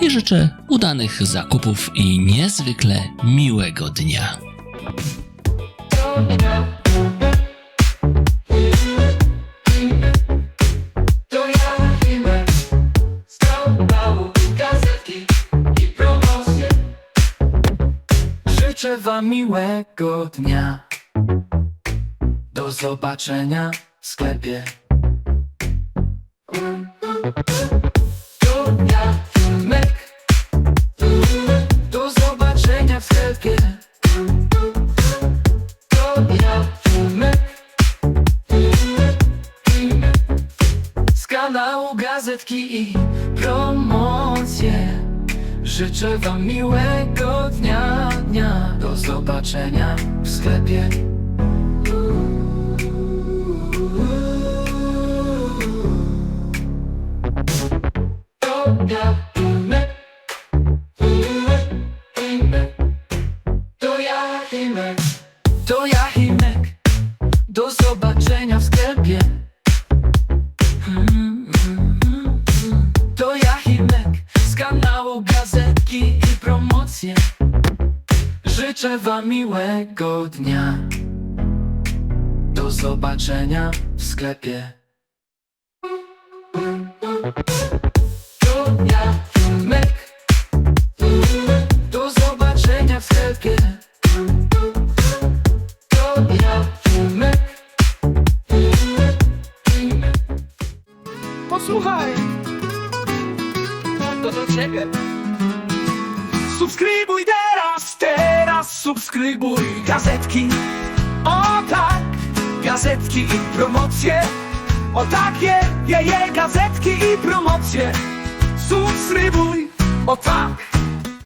i życzę udanych zakupów i niezwykle miłego dnia. Życzę wam miłego dnia. Do zobaczenia w sklepie. Kanału gazetki i promocje. Życzę wam miłego dnia, dnia. Do zobaczenia w sklepie. To ja Himek. Do zobaczenia w sklepie. I Promocje Życzę wam miłego dnia. Do zobaczenia w sklepie. Ja Himek Do zobaczenia w sklepie. Ja Himek Posłuchaj, To do ciebie subskrybuj teraz, teraz subskrybuj gazetki. O tak, gazetki i promocje. O takie, je, je, gazetki i promocje. Subskrybuj, o tak.